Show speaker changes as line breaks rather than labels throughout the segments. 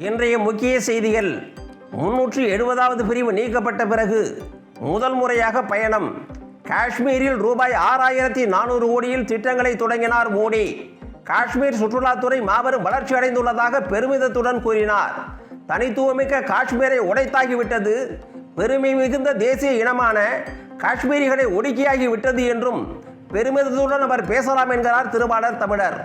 இன்றைய முக்கிய செய்திகள். முன்னூற்றி எழுபதாவது பிரிவு நீக்கப்பட்ட பிறகு முதல் முறையாக பயணம். காஷ்மீரில் ரூபாய் ஆறாயிரத்தி நானூறு கோடியில் திட்டங்களை தொடங்கினார் மோடி. காஷ்மீர் சுற்றுலாத்துறை மாபெரும் வளர்ச்சி அடைந்துள்ளதாக பெருமிதத்துடன் கூறினார். தனித்துவமிக்க காஷ்மீரை உடைத்தாகிவிட்டது. பெருமை மிகுந்த தேசிய இனமான காஷ்மீரிகளை ஒடுக்கியாகி விட்டது என்றும் பெருமிதத்துடன் அவர் பேசலாம் என்கிறார் திருவாளர் தமிழர்.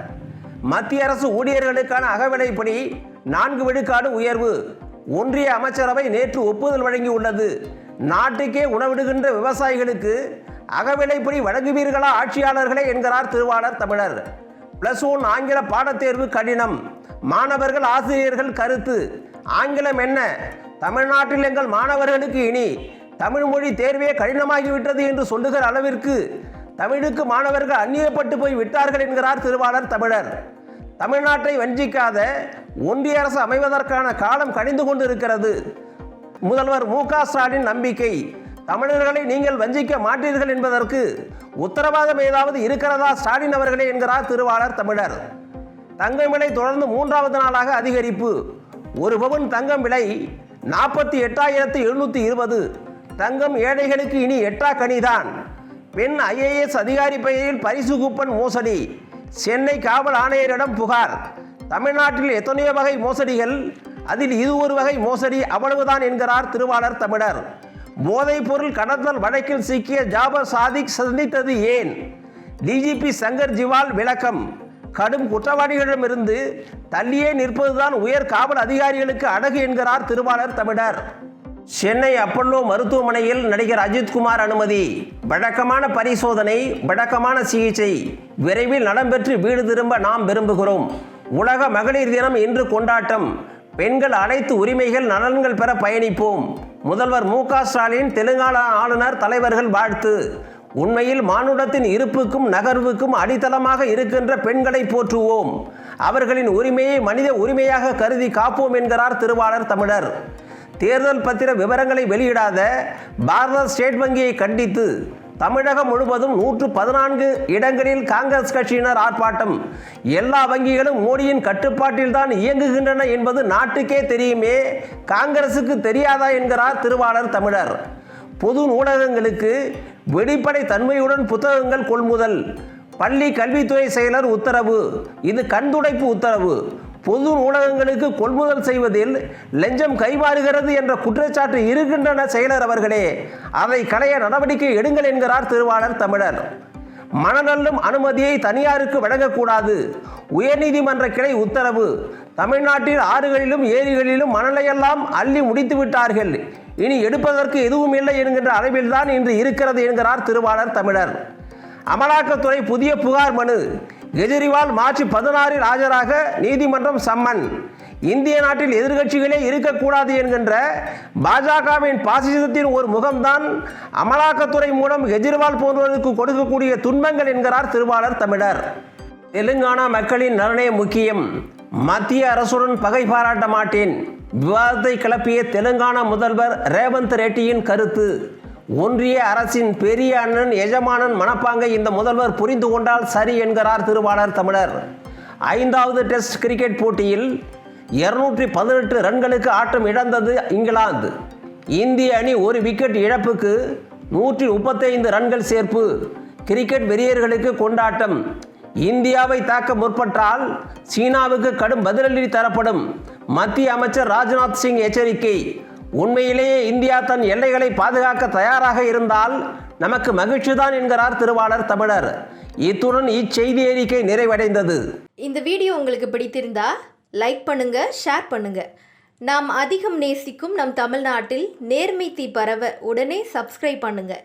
மத்திய அரசு ஊழியர்களுக்கான அகவிலைப்படி நான்கு விழுக்காடு உயர்வு. ஒன்றிய அமைச்சரவை நேற்று ஒப்புதல் வழங்கியுள்ளது. நாட்டுக்கே உணவிடுகின்ற விவசாயிகளுக்கு அகவிலைப்படி வழங்குவீர்களா ஆட்சியாளர்களே என்கிறார் திருவாளர் தமிழர். பிளஸ் ஒன் ஆங்கில பாடத்தேர்வு கடினம். மாணவர்கள் ஆசிரியர்கள் கருத்து. ஆங்கிலம் என்ன? தமிழ்நாட்டில் எங்கள் மாணவர்களுக்கு இனி தமிழ் மொழி தேர்வே கடினமாகிவிட்டது என்று சொல்லுகிற அளவிற்கு தமிழுக்கு மாணவர்கள் அந்நியப்பட்டு போய் விட்டார்கள் என்கிறார் திருவாளர் தமிழர். தமிழ்நாட்டை வஞ்சிக்காத ஒன்றிய அரசு அமைவதற்கான காலம் கணிந்து கொண்டு இருக்கிறது முதல்வர் மு க ஸ்டாலின் நம்பிக்கை. தமிழர்களை நீங்கள் வஞ்சிக்க மாட்டீர்கள் என்பதற்கு உத்தரவாதம் ஏதாவது இருக்கிறதா ஸ்டாலின் அவர்களே என்கிறார் திருவாளர் தமிழர். தங்கம் விலை தொடர்ந்து மூன்றாவது நாளாக அதிகரிப்பு. ஒரு பவுன் தங்கம் விலை நாற்பத்தி எட்டாயிரத்து எழுநூற்றி இருபது. தங்கம் ஏழைகளுக்கு இனி எட்டா கனிதான். பெண் ஐஏஎஸ் அதிகாரி பெயரில் பரிசு கூப்பன் மோசடி. சென்னை காவல் ஆணையரிடம் புகார். தமிழ்நாட்டில் எத்தனையோ வகை மோசடிகள் அதில் இது ஒரு வகை மோசடி அவ்வளவுதான் என்கிறார் திருவாளர் தமிழர். போதைப் பொருள் கடத்தல் வழக்கில் சிக்கிய ஜாபர் சாதிக் சந்தித்தது ஏன்? டிஜிபி சங்கர் ஜிவால் விளக்கம். கடும் குற்றவாளிகளிடமிருந்து தள்ளியே நிற்பதுதான் உயர் காவல் அதிகாரிகளுக்கு அழகு என்கிறார் திருவாளர் தமிழர். சென்னை அப்பல்லோ மருத்துவமனையில் நடிகர் அஜித்குமார் அனுமதி. வழக்கமான பரிசோதனை வழக்கமான சிகிச்சை. விரைவில் நலம் பெற்று வீடு திரும்ப நாம் விரும்புகிறோம். உலக மகளிர் தினம் இன்று கொண்டாட்டம். பெண்கள் அனைத்து உரிமைகள் நலன்கள் பெற பயணிப்போம். முதல்வர் மு க ஸ்டாலின் தெலுங்கானா ஆளுநர் தலைவர்கள் வாழ்த்து. உண்மையில் மானுடத்தின் இருப்புக்கும் நகர்வுக்கும் அடித்தளமாக இருக்கின்ற பெண்களை போற்றுவோம். அவர்களின் உரிமையை மனித உரிமையாக கருதி காப்போம் என்கிறார் திருவாளர் தமிழர். தேர்தல் பத்திர விவரங்களை வெளியிடாத பாரத ஸ்டேட் வங்கியை கண்டித்து தமிழகம் முழுவதும் நூற்று பதினான்கு இடங்களில் காங்கிரஸ் கட்சியினர் ஆர்ப்பாட்டம். எல்லா வங்கிகளும் மோடியின் கட்டுப்பாட்டில் தான் இயங்குகின்றன என்பது நாட்டுக்கே தெரியுமே. காங்கிரசுக்கு தெரியாதா என்கிறார் திருவாளர் தமிழர். பொது நூலகங்களுக்கு வெளிப்படை தன்மையுடன் புத்தகங்கள் கொள்முதல். பள்ளி கல்வித்துறை செயலர் உத்தரவு. இது கண்துடைப்பு உத்தரவு. பொது ஊடகங்களுக்கு கொள்முதல் செய்வதில் லஞ்சம் கைமாறுகிறது என்ற குற்றச்சாட்டு இருக்கின்றன செயலர் அவர்களே. அதை களைய நடவடிக்கை எடுங்கள் என்கிறார் திருவாளர் தமிழர். மணநல்லும் அனுமதியை தனியாருக்கு வழங்கக்கூடாது. உயர்நீதிமன்ற கிளை உத்தரவு. தமிழ்நாட்டில் ஆறுகளிலும் ஏரிகளிலும் மணலையெல்லாம் அள்ளி முடித்து விட்டார்கள். இனி எடுப்பதற்கு எதுவும் இல்லை என்கின்ற அளவில்தான் இன்று இருக்கிறது என்கிறார் திருவாளர் தமிழர். அமலாக்கத்துறை புதிய புகார் மனு. கெஜ்ரிவால் மார்ச் பதினாறில் ஆஜராக நீதிமன்றம் சம்மன். இந்திய நாட்டில் எதிர்க்கட்சிகளே இருக்கக்கூடாது என்கின்ற பாஜகவின் பாசிசத்தின் ஒரு முகம்தான் அமலாக்கத்துறை மூலம் கெஜ்ரிவால் போன்றவருக்கு கொடுக்கக்கூடிய துன்பங்கள் என்கிறார் திருவாளர் தமிழர். தெலுங்கானா மக்களின் நலனே முக்கியம். மத்திய அரசுடன் பகை பாராட்ட மாட்டேன். விவாதத்தை கிளப்பிய தெலுங்கானா முதல்வர் ரேவந்த் ரெட்டியின் கருத்து. ஒன்றிய அரசின் பெரிய அண்ணன் எஜமானன் மனப்பாங்கை இந்த முதல்வர் புரிந்து கொண்டால் சரி என்கிறார் திருவாளர் தமிழர். ஐந்தாவது டெஸ்ட் கிரிக்கெட் போட்டியில் இருநூற்றி பதினெட்டு ரன்களுக்கு ஆட்டம் இழந்தது இங்கிலாந்து. இந்திய அணி ஒரு விக்கெட் இழப்புக்கு நூற்றி முப்பத்தைந்து ரன்கள் சேர்ப்பு. கிரிக்கெட் வெறியர்களுக்கு கொண்டாட்டம். இந்தியாவை தாக்க முற்பட்டால் சீனாவுக்கு கடும் பதிலடி தரப்படும். மத்திய அமைச்சர் ராஜ்நாத் சிங் எச்சரிக்கை. உண்மையிலேயே இந்தியா தன் எல்லைகளை பாதுகாக்க தயாராக இருந்தால் நமக்கு மகிழ்ச்சிதான் என்கிறார் திருவாளர் தமிழர். இத்துடன் இச்செய்தி அறிக்கை நிறைவடைந்தது.
இந்த வீடியோ உங்களுக்கு பிடித்திருந்தா லைக் பண்ணுங்க ஷேர் பண்ணுங்க. நாம் அதிகம் நேசிக்கும் நம் தமிழ்நாட்டில் நேர்மை தீ பரவ உடனே சப்ஸ்கிரைப் பண்ணுங்க.